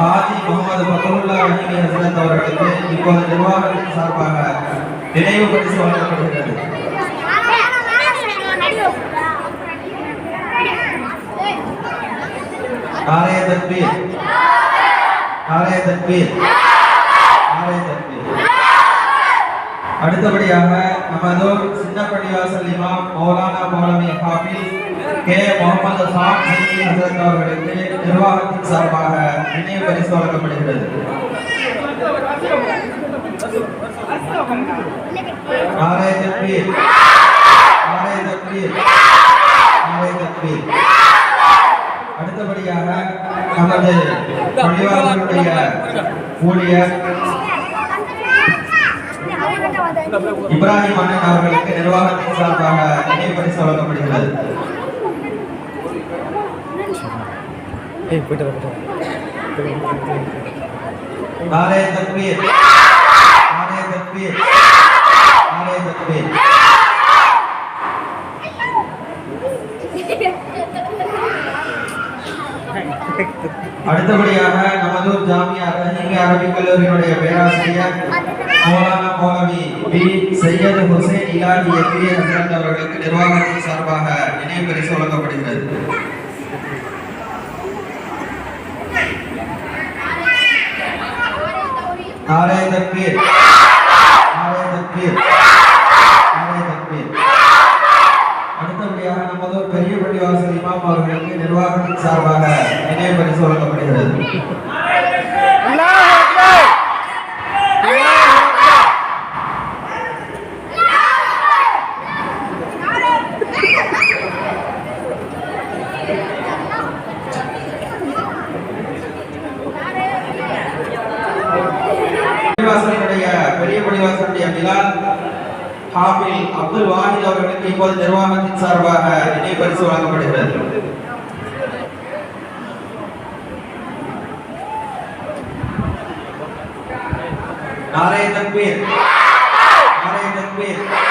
ஹாஜி முகமது பக்கமுல்லா ரஹீமி ஹசரத் அவர்களுக்கு இப்போது நிர்வாகத்தின் சார்பாக நினைவு பரிசு வழங்கப்படுகிறது. நாரைய தக்பீர் நாரைய தக்பீர் நாரைய தக்பீர் அடுத்தபடியாக நமது சின்ன பள்ளிவாசல் இமாம் மௌலானா மௌலமி ஹாஃபிஸ் கே. முகமது சாம் சையி ஹசரத் அவர்களுக்கு நிர்வாகத்தின் சார்பாக நினைவு பரிசு வழங்கப்படுகிறது. நாரைய தக்பீர். நாரைய தக்பீர். நாரைய தக்பீர். அடுத்தபடியாக நமது பள்ளிவாசலுடைய ஊழியர் இப்ராஹிம் அண்ணன் அவர்களுக்கு நிர்வாகத்தின் சார்பாக நினைவு பரிசு வழங்கப்படுகிறது ஏய் போயிட்டு போயிட்டு. நாரே தக்பீர் தக்பீர் அடுத்தபடியாக நமது ஜாமியா ரஹீமி அரபிக் கல்லூரியினுடைய பேராசிரியர் மௌலானா மௌலவி பி. சையது ஹுசைன் இலாஹி எக்ரி ஹசரத் அவர்களுக்கு நிர்வாகத்தின் சார்பாக நினைவு பரிசு வழங்கப்படுகிறது நாரே தக்பீர். நாரே தக்பீர் நாரே தக்பீர் அடுத்தபடியாக நமது பெரிய இமாம் அவர்களுக்கு நிர்வாகத்தின் சார்பாக நினைவு பரிசு வழங்கப்படுகிறது. பெரிய பள்ளிவாசலுடைய மிலான் ஹாஃபில் அப்துல் வாஹித் அவர்களுக்கு இப்போது நிர்வாகத்தின் சார்பாக நினைவு பரிசு வழங்கப்படுகிறது. நாரே பேர். நாரே பேர்.